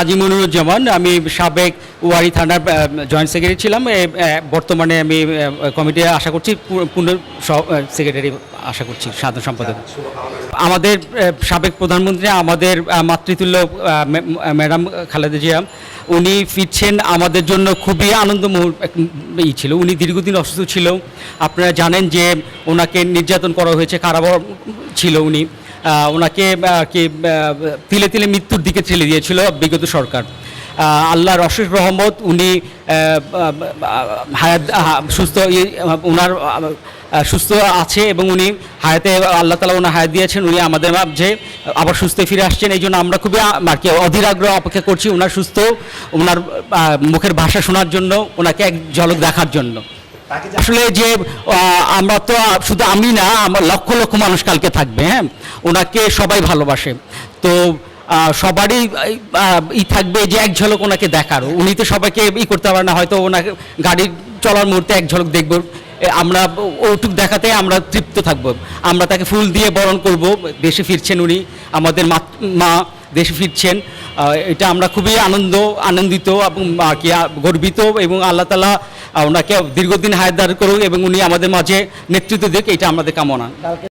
কাজী মনিরুজ্জামান আমি সাবেক ওয়ারি থানার জয়েন্ট সেক্রেটারি ছিলাম। বর্তমানে আমি কমিটি আশা করছি পূর্ণ সেক্রেটারি আশা করছি, সাধারণ সম্পাদক। আমাদের সাবেক প্রধানমন্ত্রী, আমাদের মাতৃতুল্য ম্যাডাম খালেদা জিয়া, উনি ফিরছেন আমাদের জন্য খুবই আনন্দ ই ছিল। উনি দীর্ঘদিন অসুস্থ ছিল। আপনারা জানেন যে ওনাকে নির্যাতন করা হয়েছে, কারাবর ছিল উনি। ওনাকে কি তিলে তিলে মৃত্যুর দিকে ঠেলে দিয়েছিল বিগত সরকার। আল্লাহর অশেষ রহমত, উনি হায়াত সুস্থ ওনার সুস্থ আছে এবং উনি হায়াতে আল্লাহ তালা ওনার হায়াত দিয়েছেন, উনি আমাদের মাঝে আবার সুস্থ ফিরে আসছেন। এই জন্য আমরা খুবই অধীর আগ্রহ অপেক্ষা করছি ওনার সুস্থ ওনার মুখের ভাষা শোনার জন্য ওনাকে এক ঝলক দেখার জন্য। আসলে যে আমরা তো শুধু আমি না, আমার লক্ষ লক্ষ মানুষ কালকে থাকবে হ্যাঁ? ওনাকে সবাই ভালোবাসে। তো সবারই ই থাকবে যে এক ঝলক ওনাকে দেখার। উনি তো সবাইকে ই করতে পারে না, হয়তো ওনাকে গাড়ি চলার মুহূর্তে এক ঝলক দেখব। আমরা ওটুক দেখাতে আমরা তৃপ্ত থাকব। আমরা তাকে ফুল দিয়ে বরণ করব, দেশে ফিরছেন উনি, আমাদের মা- দেশে ফিরছেন। এটা আমরা খুবই আনন্দ, আনন্দিত এবং কি গর্বিত এবং আল্লাহ তালা ওনাকে দীর্ঘদিন হায়দার করুক এবং উনি আমাদের মাঝে নেতৃত্ব দিক, এটা আমাদের কামনা।